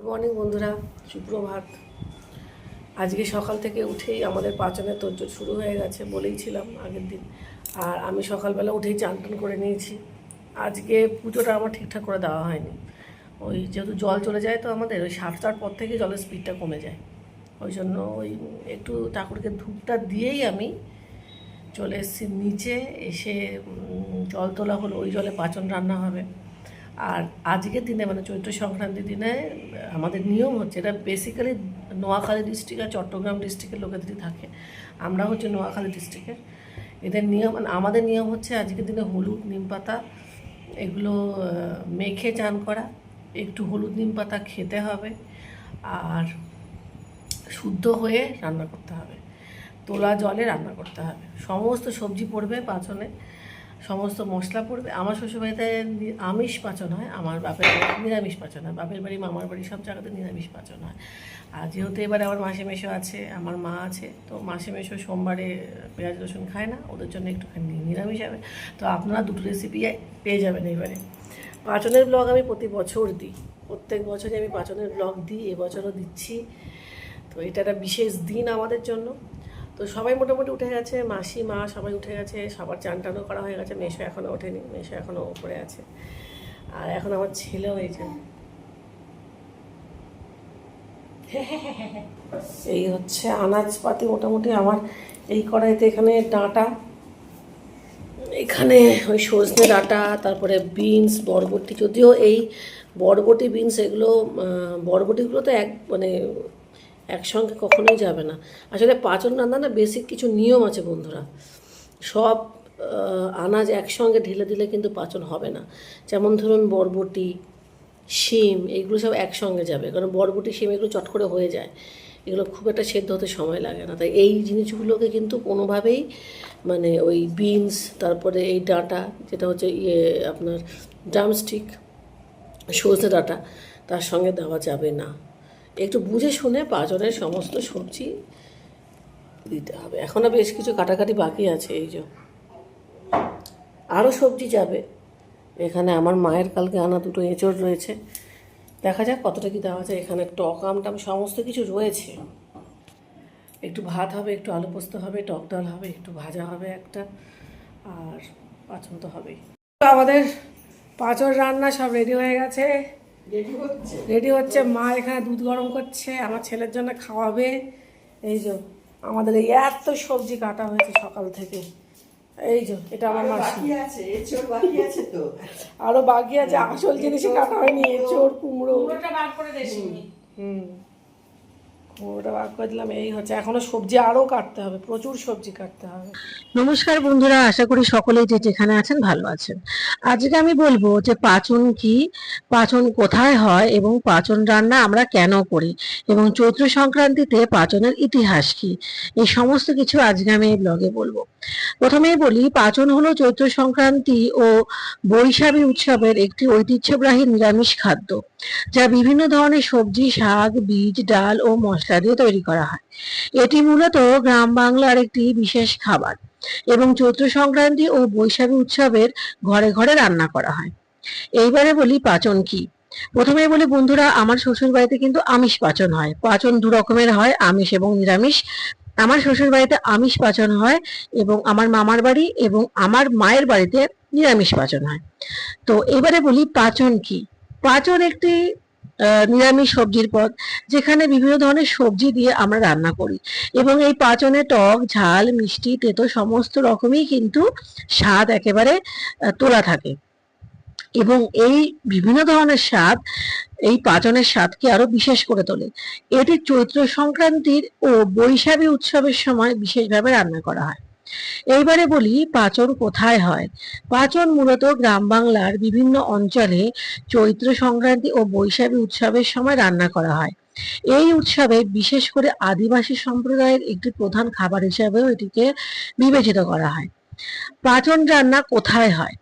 Good morning বন্ধুরা। সুপ্রভাত। আজকে সকাল থেকে উঠেই আমাদের পাচনের তোরজোর শুরু হয়ে গেছে বলেইছিলাম আগের দিন। আর আমি সকালবেলা উঠেই চান করে নিয়েছি। আজকে পুজোটা আমার ঠিকঠাক করে দেওয়া হয়নি। ওই যেহেতু জল চলে যায় তো আমাদের, ওই সাতটার পর থেকে জলের স্পিডটা কমে যায়। ওই জন্য ওই একটু ঠাকুরকে ধূপটা দিয়েই আমি চলে এসেছি। নিচে এসে জল তোলা হলো, ওই জলে পাচন রান্না হবে। আর আজকের দিনে মানে চৈত্র সংক্রান্তির দিনে, আমাদের নিয়ম হচ্ছে এটা বেসিক্যালি নোয়াখালী ডিস্ট্রিক্ট আর চট্টগ্রাম ডিস্ট্রিক্টের লোকেদেরই থাকে। আমরা হচ্ছে নোয়াখালী ডিস্ট্রিক্টের এদের নিয়ম মানে আমাদের নিয়ম হচ্ছে আজকের দিনে হলুদ নিম পাতা, এগুলো মেখে চান করা, একটু হলুদ নিম পাতা খেতে হবে আর শুদ্ধ হয়ে রান্না করতে হবে। তোলা জলে রান্না করতে হবে। সমস্ত সবজি পড়বে পাচনে। সমস্ত মশলা পড়বে। আমার শ্বশুরবাড়িতে আমিষ পাচন হয়, আমার বাপের বাড়ি নিরামিষ পাচন হয়, বাপের বাড়ি, মামার বাড়ি সব জায়গাতে নিরামিষ পাচন হয়। আর যেহেতু এবারে আমার মাসে মেশো আছে, আমার মা আছে, তো মাসে মেশো সোমবারে পেঁয়াজ রসুন খায় না, ওদের জন্য একটুখানি নিরামিষ হবে। তো আপনারা দুটো রেসিপি পেয়ে যাবেন এবারে। পাচনের ব্লগ আমি প্রতি বছর দিই। প্রত্যেক বছরই আমি পাচনের ব্লগ দিই, এবছরও দিচ্ছি। তো এটা একটা বিশেষ দিন আমাদের জন্য। তো সবাই মোটামুটি উঠে গেছে, মাসি, মা সবাই উঠে গেছে, সবার চান টানও করা হয়ে গেছে, মেশো এখনও ওঠেনি, মেশো এখনও উপরে আছে। আর এখন আমার ছেলেও হয়েছে। এই হচ্ছে আনাজপাতি মোটামুটি আমার, এই কড়াইতে এখানে ডাঁটা, এখানে ওই সজনে ডাঁটা, তারপরে বিনস, বরবটি, যদিও এই বরবটি, বিনস এগুলো বরবটিগুলো তো এক মানে একসঙ্গে কখনোই যাবে না। আসলে পাচন রান্না না বেসিক কিছু নিয়ম আছে বন্ধুরা। সব আনাজ একসঙ্গে ঢেলে দিলে কিন্তু পাচন হবে না। যেমন ধরুন বরবটি, শিম, এগুলো সব একসঙ্গে যাবে। কারণ বরবটি, শিম এগুলো চট করে হয়ে যায়। এগুলো খুব একটা সেদ্ধ হতে সময় লাগে না। তাই এই জিনিসগুলোকে কিন্তু কোনোভাবেই মানে ওই বিনস তারপরে এই ডাঁটা, যেটা হচ্ছে ইয়ে আপনার ড্রামস্টিক সজনে ডাঁটা, তার সঙ্গে দেওয়া যাবে না। একটু বুঝে শুনে পাঁচনের সমস্ত সবজি দিতে হবে। এখনও বেশ কিছু কাটাকাটি বাকি আছে, এই যে। আরও সবজি যাবে। এখানে আমার মায়ের কালকে আনা দুটো এঁচড় রয়েছে। দেখা যাক কতটা কি দেওয়া যায়। এখানে টক আম টাম সমস্ত কিছু রয়েছে। একটু ভাত হবে, একটু আলু পোস্ত হবে, টক ডাল হবে, একটু ভাজা হবে একটা, আর পাচন তো হবেই আমাদের পাঁচর রান্না সব রেডি হয়ে গেছে। রেডি হচ্ছে? মা এখানে দুধ গরম করছে আমার ছেলের জন্য খাওয়াবে। এই যে আমাদের এই এত সবজি কাটা হয়েছে সকাল থেকে। এই যে এটা আমার মাসি। আরও বাকি আছে আসল জিনিসই কাটা হয়নি চোর কুমড়ো। হুম। বার করে দিলাম, এই হচ্ছে। এখনও সবজি আরও কাটতে হবে, প্রচুর সবজি কাটতে হবে। নমস্কার বন্ধুরা, আশা করি সকলেই যে যেখানে আছেন ভালো আছেন। আজকে আমি বলব যে পাচন কি, পাচন কোথায় হয় এবং পাচন রান্না আমরা কেন করি, এবং চৈত্র সংক্রান্তিতে পাচনের ইতিহাস কি, এই সমস্ত কিছু আজকে আমি এই ব্লগে বলব। প্রথমেই বলি, পাচন হলো চৈত্র সংক্রান্তি ও বৈশাখী উৎসবের একটি ঐতিহ্যবাহী নিরামিষ খাদ্য, যা বিভিন্ন ধরনের সবজি, শাক, বীজ, ডাল ও মশলা দিয়ে তৈরি করা হয়। এটি মূলত গ্রাম বাংলার একটি বিশেষ খাবার এবং চৈত্র সংক্রান্তি ও বৈশাখী উৎসবের ঘরে ঘরে রান্না করা হয়। এইবারে বলি পাচন কি? প্রথমে বলি, বন্ধুরা, আমার শ্বশুর বাড়িতে কিন্তু আমিষ পাচন হয়। পাচন দু রকমের হয়, আমিষ এবং নিরামিষ। আমার শ্বশুর বাড়িতে আমিষ পাচন হয় এবং আমার মামার বাড়ি এবং আমার মায়ের বাড়িতে নিরামিষ পাচন হয়। তো এবারে বলি পাচন কি? পাচন একটি নিরামিষ সবজির পদ, যেখানে বিভিন্ন ধরনের সবজি দিয়ে আমরা রান্না করি। এবং এই পাচনে টক, ঝাল, মিষ্টি, তেতো সমস্ত রকমই কিন্তু স্বাদ একেবারে তোলা থাকে। এবং এই বিভিন্ন ধরনের স্বাদ, এই পাচনের স্বাদকে আরও বিশেষ করে তোলে। এটি চৈত্র সংক্রান্তির ও বৈশাখী উৎসবের সময় বিশেষভাবে রান্না করা হয়। এইবারে বলি পাচন কোথায় হয়? পাচন মূলত গ্রাম বাংলার বিভিন্ন অঞ্চলে চৈত্র সংক্রান্তি ও বৈশাখী উৎসবের সময় রান্না করা হয়। এই উৎসবে বিশেষ করে আদিবাসী সম্প্রদায়ের একটি প্রধান খাবার হিসাবেও এটিকে বিবেচিত করা হয়। পাচন রান্না কোথায় হয়?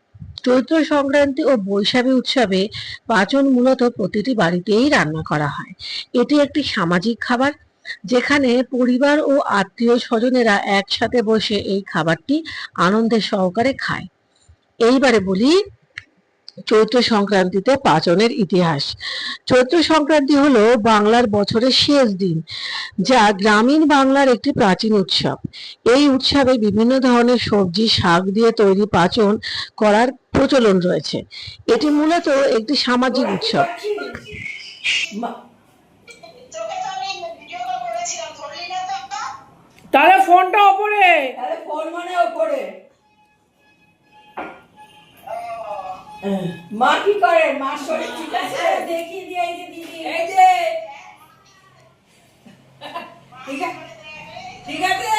চৈত্র সংক্রান্তি ও বৈশাখী উৎসবে পাচন মূলত প্রতিটি বাড়িতেই রান্না করা হয়। এটি একটি সামাজিক খাবার। যেখানে পরিবার ও আত্মীয় স্বজনেরা একসাথে বসে এই খাবারটি আনন্দের সহকারে খায়। এইবারে বলি চৈত্র সংক্রান্তিতে পাচনের ইতিহাস। চৈত্র সংক্রান্তি হলো বাংলার বছরের শেষ দিন, যা গ্রামীণ বাংলার একটি প্রাচীন উৎসব। এই উৎসবে বিভিন্ন ধরনের সবজি, শাক দিয়ে তৈরি পাচন করার প্রচলন রয়েছে। এটি মূলত একটি সামাজিক উৎসব মা- তোকে তো আমি ভিডিও কল করেছিলাম ধরলি না তো একটা? তাহলে ফোনটা ওপরে। আরে ফোন মানে ওপরে। মা কি করে? মা শরীর ঠিক আছে? দেখি দিয়ে এই যে দিদি। এই যে। ঠিক আছে? ঠিক আছে?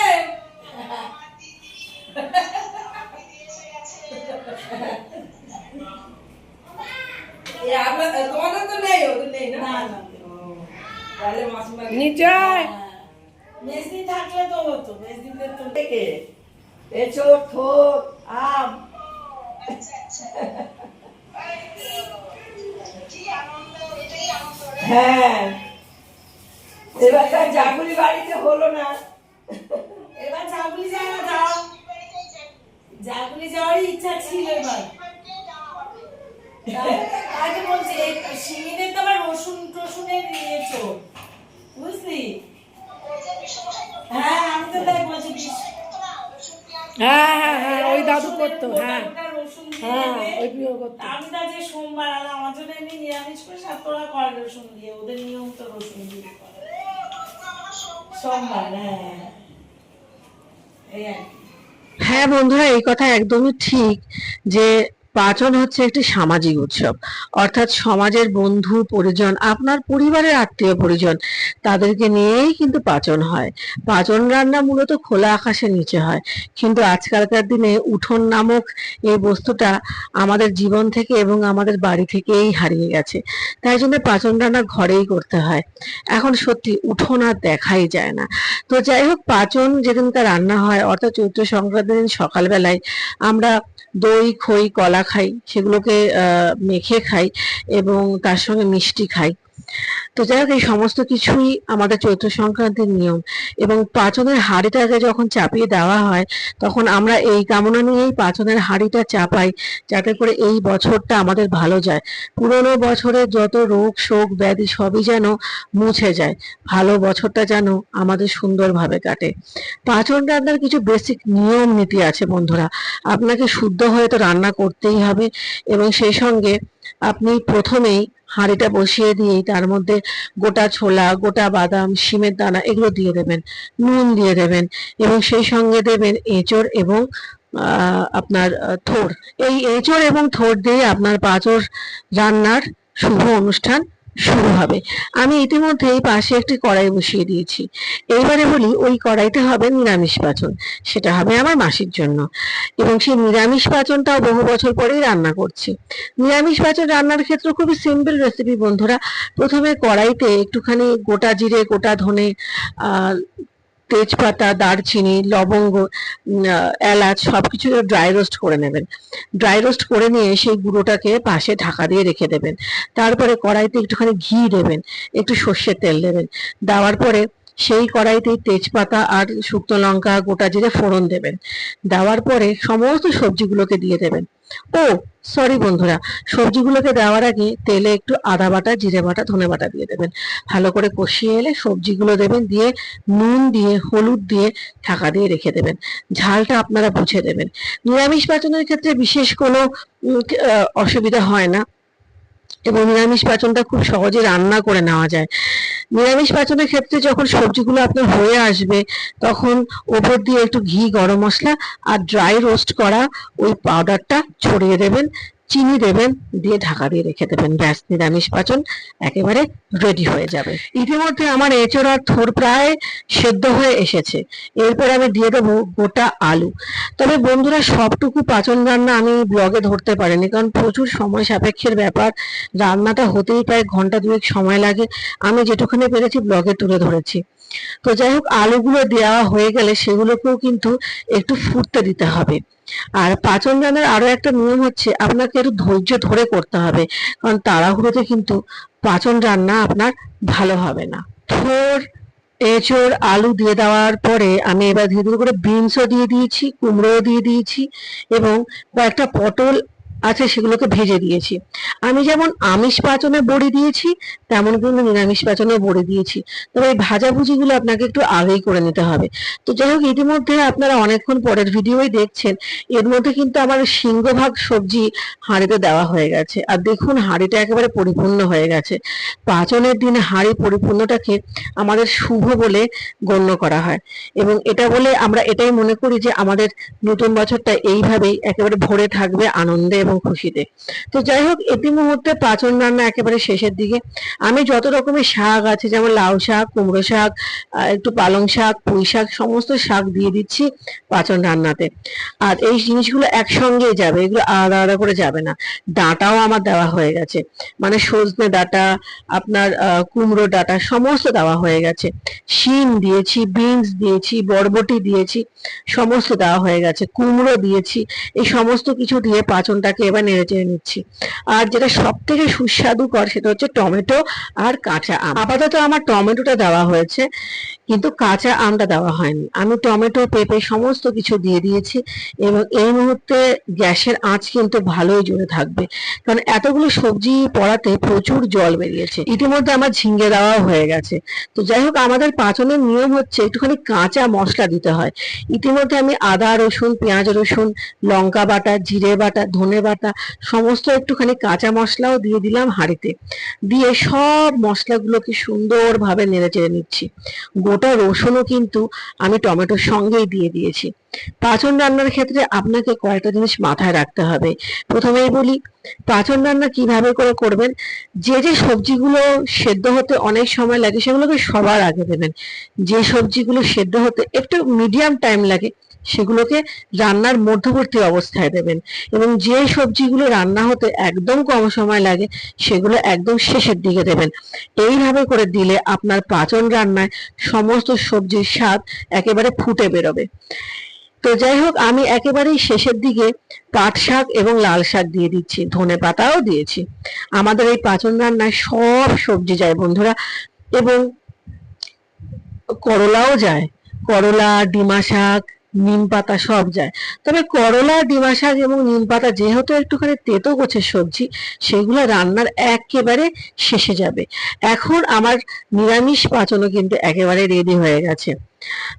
তোমাদের তো নেই ওদের নেই না? তাহলে মাসিমা নিচে আয়। থেকে এচোর থোর আম। আচ্ছা, আচ্ছা। হ্যাঁ। এবার তার জাগুলি বাড়িতে হলো না। এবার জাগুলি বাড়িতেই জাগুলি যাওয়ারই ইচ্ছা ছিল এবার। আগে বলছি শিঙিদের তো আবার রসুন টসুনের নিয়েছো বুঝলি? হ্যাঁ আমি তো তাই বলছি হ্যাঁ হ্যাঁ হ্যাঁ ওই দাদু করতো হ্যাঁ। গোটা রসুন দিয়ে হ্যাঁ ওই প্রিয় করতো। আমি তো যে সোমবার আর আমার জন্য এমনি নিরামিষ করে সাতটা করে রসুন দিয়ে ওদের নিয়ম তো রসুন দিয়ে করে। সোমবার হ্যাঁ এই আর হ্যাঁ বন্ধুরা এই কথা একদমই ঠিক যে পাচন হচ্ছে একটি সামাজিক উৎসব। অর্থাৎ সমাজের বন্ধু, পরিজন, আপনার পরিবারের আত্মীয়, পরিজন, তাদেরকে নিয়েই কিন্তু পাচন হয়। পাচন রান্না মূলত খোলা আকাশের নিচে হয়। কিন্তু আজকালকার দিনে উঠোন নামক এই বস্তুটা আমাদের জীবন থেকে এবং আমাদের বাড়ি থেকেই হারিয়ে গেছে। তাই জন্য পাচন রান্না ঘরেই করতে হয়। এখন সত্যি উঠোন আর দেখাই যায় না। তো যাই হোক, পাচন যেদিনকার রান্না হয়, অর্থাৎ চৈত্র সংক্রান্তির দিন সকালবেলায় আমরা দই, খই, কলা খাই সেগুলোকে মেখে খাই এবং তার সঙ্গে মিষ্টি খাই। তো যাই হোক, এই সমস্ত কিছুই আমাদের চৈত্র সংক্রান্তির নিয়ম এবং পাচনের হাঁড়িটাকে যখন চাপিয়ে দেওয়া হয়, তখন আমরা এই কামনা নিয়েই পাচনের হাঁড়িটা চাপাই যাতে করে এই বছরটা আমাদের ভালো যায়। পুরোনো বছরের যত রোগ, শোক, ব্যাধি সবই যেন মুছে যায়। ভালো বছরটা যেন আমাদের সুন্দরভাবে কাটে। পাচন রান্নার কিছু বেসিক নিয়ম নীতি আছে বন্ধুরা। আপনাকে শুদ্ধ হয়ে তো রান্না করতেই হবে এবং সেই সঙ্গে আপনি প্রথমেই হাঁড়িটা বসিয়ে দিয়ে তার মধ্যে গোটা ছোলা, গোটা বাদাম, শিমের দানা এগুলো দিয়ে দেবেন, নুন দিয়ে দেবেন এবং সেই সঙ্গে দেবেন এঁচড় এবং আপনার থোড়। এই এঁচড় এবং থোর দিয়ে আপনার পাঁচর রান্নার শুভ অনুষ্ঠান শুরু হবে। আমি ইতিমধ্যেই পাশে একটি কড়াই বসিয়ে দিয়েছি। এইবারে বলি, ওই কড়াইতে হবে নিরামিষ পাচন সেটা হবে আমার মাসির জন্য। এবং সেই নিরামিষ পাচনটাও বহু বছর পরেই রান্না করছি। নিরামিষ পাচন রান্নার ক্ষেত্রে খুবই সিম্পল রেসিপি বন্ধুরা। প্রথমে কড়াইতে একটুখানি গোটা জিরে, গোটা ধনে তেজপাতা, দারচিনি, লবঙ্গ এলাচ এলাচ সবকিছু ড্রাই রোস্ট করে নেবেন। ড্রাই রোস্ট করে নিয়ে সেই গুঁড়োটাকে পাশে ঢাকা দিয়ে রেখে দেবেন। তারপরে কড়াইতে একটুখানি ঘি দেবেন, একটু সর্ষের তেল দেবেন। দেওয়ার পরে সেই কড়াইতেই তেজপাতা আর শুকনো লঙ্কা গোটা জিরে ফোড়ন দেবেন। দেওয়ার পরে সমস্ত সবজিগুলোকে দিয়ে দেবেন। ও সরি বন্ধুরা, সবজিগুলোকে দেওয়ার আগে তেলে একটু আদা বাটা, জিরে বাটা, ধনে বাটা দিয়ে দেবেন। ভালো করে কষিয়ে এলে সবজিগুলো দেবেন দিয়ে নুন দিয়ে, হলুদ দিয়ে ঢাকা দিয়ে রেখে দেবেন। ঝালটা আপনারা বুঝে দেবেন। নিরামিষ পাচনের ক্ষেত্রে বিশেষ কোনো অসুবিধা হয় না। এবং নিরামিষ পাচনটা খুব সহজে রান্না করে নেওয়া যায়। নিরামিষ পাচনের ক্ষেত্রে যখন সবজিগুলো আপনার হয়ে আসবে, তখন ওপর দিয়ে একটু ঘি, গরম মশলা আর ড্রাই রোস্ট করা ওই পাউডারটা ছড়িয়ে দেবেন। চিনি দেবেন, দিয়ে ঢাকা দিয়ে রেখে দেবেন। ব্যাস নিরামিষ পাচন একেবারে রেডি হয়ে যাবে। ইতিমধ্যে আমার এঁচড় আর থোর প্রায় সেদ্ধ হয়ে এসেছে। এরপর আমি দিয়ে দেবো গোটা আলু। তবে বন্ধুরা, সবটুকু পাচন রান্না আমি ব্লগে ধরতে পারিনি, কারণ প্রচুর সময় সাপেক্ষের ব্যাপার। রান্নাটা হতেই প্রায় ঘণ্টা দুয়েক সময় লাগে। আমি যেটুখানি পেরেছি, ব্লগে তুলে ধরেছি। তো যাই হোক, আলুগুলো দেওয়া হয়ে গেলে সেগুলোকেও কিন্তু একটু ফুটতে দিতে হবে। আর পাচন রান্নার আরও একটা নিয়ম হচ্ছে, আপনাকে একটু ধৈর্য ধরে করতে হবে। কারণ তাড়াহুড়োতে কিন্তু পাচন রান্না আপনার ভালো হবে না। থোর, এঁচড়, আলু দিয়ে দেওয়ার পরে আমি এবার ধীরে ধীরে করে বিনসও দিয়ে দিয়েছি, কুমড়োও দিয়ে দিয়েছি এবং কয়েকটা পটল আছে সেগুলোকে ভেজে দিয়েছি। আমি যেমন আমিষ পাচনে বড়ি দিয়েছি, তেমন কিন্তু নিরামিষ পাচনে বড়ি দিয়েছি। তবে এই ভাজাভুজিগুলো আপনাকে একটু আগেই করে নিতে হবে। তো যাই হোক, ইতিমধ্যে আপনারা অনেকক্ষণ পরের ভিডিওই দেখছেন। এর মধ্যে কিন্তু আমার সিংহভাগ সবজি হাঁড়িতে দেওয়া হয়ে গেছে। আর দেখুন, হাঁড়িটা একেবারে পরিপূর্ণ হয়ে গেছে। পাচনের দিন হাঁড়ি পরিপূর্ণটাকে আমাদের শুভ বলে গণ্য করা হয়। এবং এটা বলে আমরা এটাই মনে করি যে আমাদের নতুন বছরটা এইভাবেই একেবারে ভরে থাকবে আনন্দে এবং খুশিতে। তো যাই হোক এটি মুহূর্তে পাচন রান্না একেবারে শেষের দিকে। আমি যত রকমের শাক আছে, যেমন লাউ শাক, কুমড়ো শাক একটু পালং শাক, পুঁই শাক, সমস্ত শাক দিয়ে দিচ্ছি পাচন রান্নাতে। আর এই জিনিসগুলো একসঙ্গেই যাবে, এগুলো আলাদা আলাদা করে যাবে না। ডাঁটাও আমার দেওয়া হয়ে গেছে। মানে সজনে ডাঁটা, আপনার কুমড়ো ডাঁটা, সমস্ত দেওয়া হয়ে গেছে। শিম দিয়েছি, বিনস দিয়েছি, বরবটি দিয়েছি, সমস্ত দেওয়া হয়ে গেছে। কুমড়ো দিয়েছি, এই সমস্ত কিছু দিয়ে পাচনটাকে এবার নেড়ে চেড়ে নিচ্ছি। আর যেটা সব থেকে সুস্বাদু কর সেটা হচ্ছে টমেটো আর কাঁচা আম। আপাতত আমার টমেটোটা দেওয়া হয়েছে, কিন্তু কাঁচা আমটা দেওয়া হয়নি। আমি টমেটো, পেঁপে সমস্ত কিছু দিয়ে দিয়েছি এবং এই মুহূর্তে গ্যাসের আঁচ কিন্তু ভালোই জোরে থাকবে। কারণ এতগুলো সবজি পড়াতে প্রচুর জল বেরিয়েছে। ইতিমধ্যে আমার ঝিঙ্গে দেওয়াও হয়ে গেছে। তো যাই হোক, আমাদের পাচনের নিয়ম হচ্ছে একটুখানি কাঁচা মশলা দিতে হয়। ইতিমধ্যে আমি আদা রসুন, পেঁয়াজ রসুন, লঙ্কা বাটা, জিরে বাটা, ধনে বাটা সমস্ত একটুখানি কাঁচা মশলাও দিয়ে দিলাম হাঁড়িতে। দিয়ে সব মশলাগুলোকে সুন্দরভাবে নেড়ে চেড়ে নিচ্ছি। গোটা রসুনও কিন্তু আমি টমেটোর সঙ্গেই দিয়ে দিয়েছি। পাচন রান্নার ক্ষেত্রে আপনাকে কয়েকটা জিনিস মাথায় রাখতে হবে। প্রথমেই বলি, পাচন রান্না কীভাবে করে করবেন? যে যে সবজিগুলো সেদ্ধ হতে অনেক সময় লাগে, সেগুলোকে সবার আগে দেবেন। যে সবজিগুলো সেদ্ধ হতে একটু মিডিয়াম টাইম লাগে সেগুলোকে রান্নার মধ্যবর্তী অবস্থায় দেবেন। এবং যে সবজিগুলো রান্না হতে একদম কম সময় লাগে, সেগুলো একদম শেষের দিকে দেবেন। এইভাবে করে দিলে আপনার পাচন রান্নায় সমস্ত সবজির স্বাদ একেবারে ফুটে বেরোবে। তো যাই হোক, আমি একেবারেই শেষের দিকে পাট শাক এবং লাল শাক দিয়ে দিচ্ছি, ধনে পাতাও দিয়েছি। আমাদের এই পাচন রান্নায় সব সবজি যায় বন্ধুরা, এবং করলাও যায়। করলা, ডিমা শাক নিম পাতা সব যায়। তবে করলা, ডিমা শাক এবং নিম পাতা যেহেতু একটুখানি তেতো গোছের সবজি, সেগুলো রান্নার একেবারে শেষে যাবে। এখন আমার নিরামিষ পাচনও কিন্তু একেবারে রেডি হয়ে গেছে।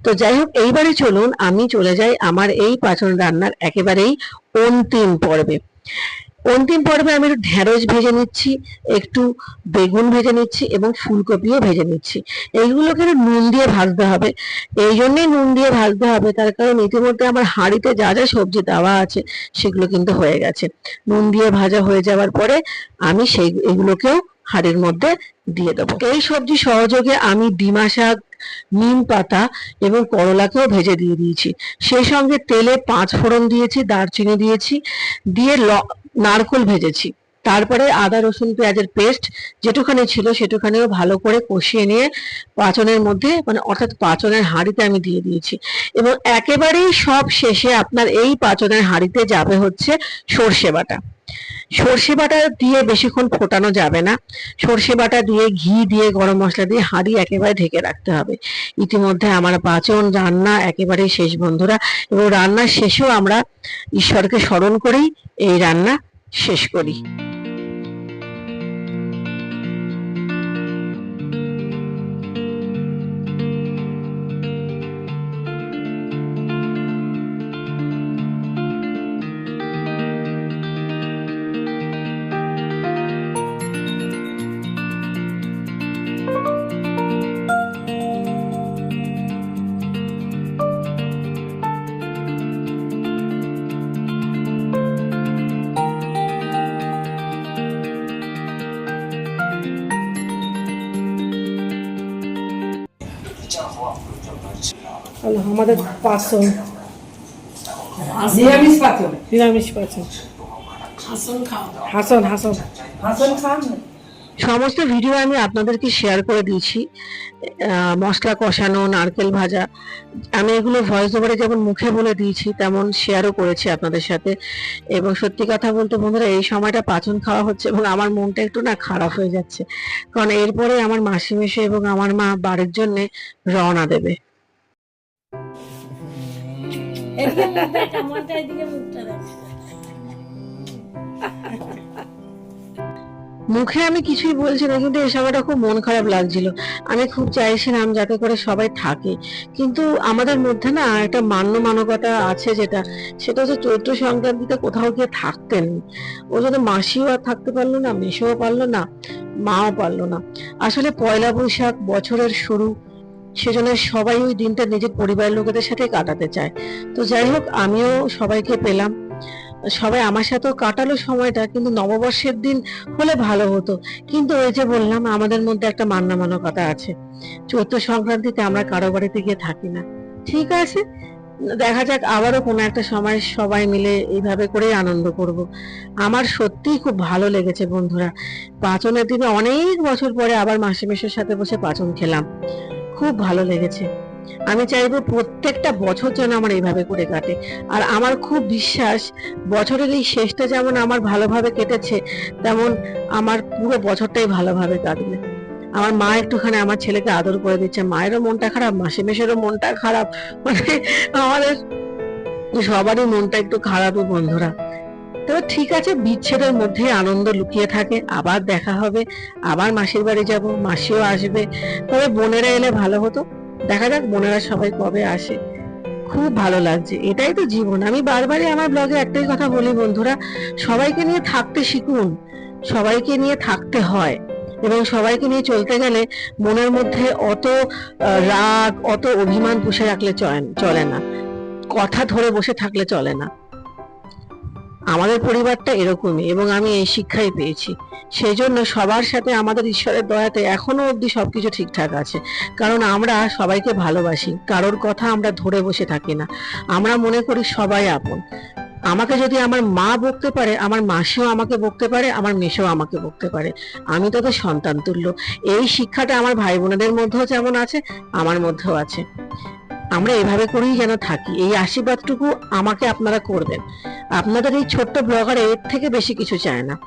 তো যাই হোক, এইবারে চলুন আমি চলে যাই আমার এই পাচন রান্নার একেবারেই অন্তিম পর্বে। অন্তিম পর্বে আমি একটু ঢেঁড়স ভেজে নিচ্ছি, একটু বেগুন ভেজে নিচ্ছি এবং ফুলকপিও ভেজে নিচ্ছি। এইগুলোকে নুন দিয়ে ভাজতে হবে। এই জন্যই নুন দিয়ে ভাজতে হবে, তার কারণ ইতিমধ্যে আমার হাঁড়িতে যা যা সবজি দেওয়া আছে, সেগুলো কিন্তু হয়ে গেছে। নুন দিয়ে ভাজা হয়ে যাওয়ার পরে আমি সেই, এগুলোকেও হাঁড়ির মধ্যে দিয়ে দেবো। এই সবজি সহযোগে আমি ডিমা শাক, নিম পাতা এবং করলাকেও ভেজে দিয়ে দিয়েছি। সেই সঙ্গে তেলে পাঁচ ফোড়ন দিয়েছি, দারচিনি দিয়েছি, দিয়ে নারকোল ভেজেছি। তারপরে আদা, রসুন, পেঁয়াজের পেস্ট যেটুখানি ছিল সেটুখানিও ভালো করে কষিয়ে নিয়ে পাচনের মধ্যে মানে অর্থাৎ পাচনের হাঁড়িতে আমি দিয়ে দিয়েছি। এবং একেবারেই সব শেষে আপনার এই পাচনের হাঁড়িতে যাবে হচ্ছে সর্ষে বাটা। সর্ষে বাটা দিয়ে বেশিক্ষণ ফোটানো যাবে না। সর্ষে বাটা দিয়ে ঘি দিয়ে গরম মশলা দিয়ে হাঁড়ি একেবারে ঢেকে রাখতে হবে। ইতিমধ্যে আমার পাচন রান্না একেবারে শেষ, বন্ধুরা। এবং রান্নার শেষেও আমরা ঈশ্বরকে স্মরণ করেই এই রান্না শেষ করি। আমাদের পাচন নিরামিষ পাচন নিরামিষ পাচন হাসন হাসন হাসন। হাসন খান? সমস্ত ভিডিও আমি আপনাদেরকে শেয়ার করে দিয়েছি। আহ, মশলা কষানো নারকেল ভাজা। আমি এগুলো ভয়েস ওভারে যেমন মুখে বলে দিয়েছি তেমন শেয়ারও করেছি আপনাদের সাথে। এবং সত্যি কথা বলতে বন্ধুরা এই সময়টা পাচন খাওয়া হচ্ছে এবং আমার মনটা একটু না খারাপ হয়ে যাচ্ছে। কারণ এরপরে আমার মাসি মেশো এবং আমার মা বাড়ির জন্য রওনা দেবে। মুখে আমি কিছুই বলছি না, কিন্তু এই সময়টা খুব মন খারাপ লাগছিল। আমি খুব চাইছিলাম যাতে করে সবাই থাকে। কিন্তু আমাদের মধ্যে না একটা মান্য মানবতা আছে যেটা, সেটা হচ্ছে চৈত্র সংক্রান্তিতে কোথাও গিয়ে থাকতেন। ও জন্য মাসিও আর থাকতে পারল না, মেসোও পারল না, মাও পারল না। আসলে পয়লা বৈশাখ বছরের শুরু সেজন্য সবাই ওই দিনটা নিজের পরিবারের লোকেদের সাথে কাটাতে চায়। তো যাই হোক, আমিও সবাইকে পেলাম। সবাই আমার সাথেও কাটালো সময়টা, কিন্তু নববর্ষের দিন হলে ভালো হতো। কিন্তু ওই যে বললাম, আমাদের মধ্যে একটা মান্না মানবতা আছে। চৈত্র সংক্রান্তিতে আমরা কারও বাড়িতে গিয়ে থাকি না। ঠিক আছে? দেখা যাক, আবারও কোনো একটা সময় সবাই মিলে এইভাবে করেই আনন্দ করব। আমার সত্যিই খুব ভালো লেগেছে বন্ধুরা। পাচনের দিনে অনেক বছর পরে আবার মাসি মেশের সাথে বসে পাচন খেলাম। খুব ভালো লেগেছে। আমি চাইব প্রত্যেকটা বছর যেন আমার এইভাবে করে কাটে। আর আমার খুব বিশ্বাস, বছরের এই শেষটা যেমন আমার ভালোভাবে কেটেছে, তেমন আমার পুরো বছরটাই ভালোভাবে কাটবে। আমার মা একটুখানি আমার ছেলেকে আদর করে দিচ্ছে। মায়েরও মনটা খারাপ, মাসে মেশেরও মনটা খারাপ। মানে আমাদের সবারই মনটা একটু খারাপই বন্ধুরা। তবে ঠিক আছে, বিচ্ছেদের মধ্যে আনন্দ লুকিয়ে থাকে। আবার দেখা হবে, আবার মাসির বাড়ি যাব, মাসিও আসবে। তবে বোনেরা এলে ভালো হতো। দেখা যাক বোনেরা সবাই কবে আসে। খুব ভালো লাগছে। এটাই তো জীবন। আমি বারবারই আমার ব্লগে একটাই কথা বলি বন্ধুরা, সবাইকে নিয়ে থাকতে শিখুন। সবাইকে নিয়ে থাকতে হয়। এবং সবাইকে নিয়ে চলতে গেলে মনের মধ্যে অত রাগ, অত অভিমান পুষে রাখলে চলে- চলে না। কথা ধরে বসে থাকলে চলে না। আমাদের পরিবারটা এরকমই এবং আমি এই শিক্ষাই পেয়েছি। সেই জন্য সবার সাথে আমাদের ঈশ্বরের দয়াতে এখনও অবধি সবকিছু ঠিকঠাক আছে। কারণ আমরা সবাইকে ভালোবাসি, কারোর কথা আমরা ধরে বসে থাকি না। আমরা মনে করি সবাই আপন। আমাকে যদি আমার মা বকতে পারে, আমার মাসিও আমাকে বকতে পারে, আমার মেসেও আমাকে বকতে পারে। আমি তাদের সন্তান তুল্য। এই শিক্ষাটা আমার ভাই বোনেদের মধ্যেও যেমন আছে, আমার মধ্যেও আছে। আমরা এভাবে করেই যেন থাকি। এই আশীর্বাদটুকু আমাকে আপনারা করবেন। আপনাদের এই ছোট্ট ব্লগারে এর থেকে বেশি কিছু চায় না।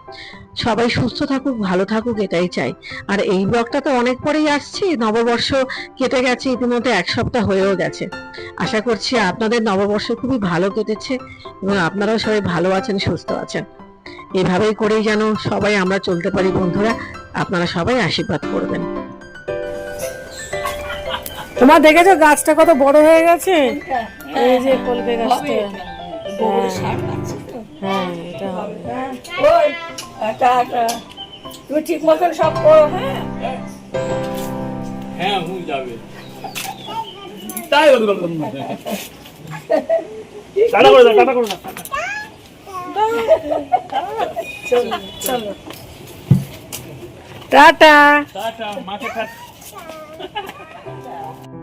সবাই সুস্থ থাকুক, ভালো থাকুক, এটাই চাই। আর এই ব্লগটা তো অনেক পরেই আসছে। নববর্ষ কেটে গেছে, ইতিমধ্যে এক সপ্তাহ হয়েও গেছে। আশা করছি আপনাদের নববর্ষ খুবই ভালো কেটেছে এবং আপনারাও সবাই ভালো আছেন, সুস্থ আছেন। এভাবেই করেই যেন সবাই আমরা চলতে পারি, বন্ধুরা। আপনারা সবাই আশীর্বাদ করবেন। তোমার দেখেছ গাছটা কত বড় হয়ে গেছে? এই যে কলকে গাছটা। হ্যাঁ এটা হবে। হ্যাঁ এটা তুমি ঠিক মতন সব করো হ্যাঁ? হ্যাঁ যাবে। তাই টাটা করে দাও টাটা করে দাও। চলো চলো। টাটা। টাটা মাকে টাটা 감사합니다. 감사합니다.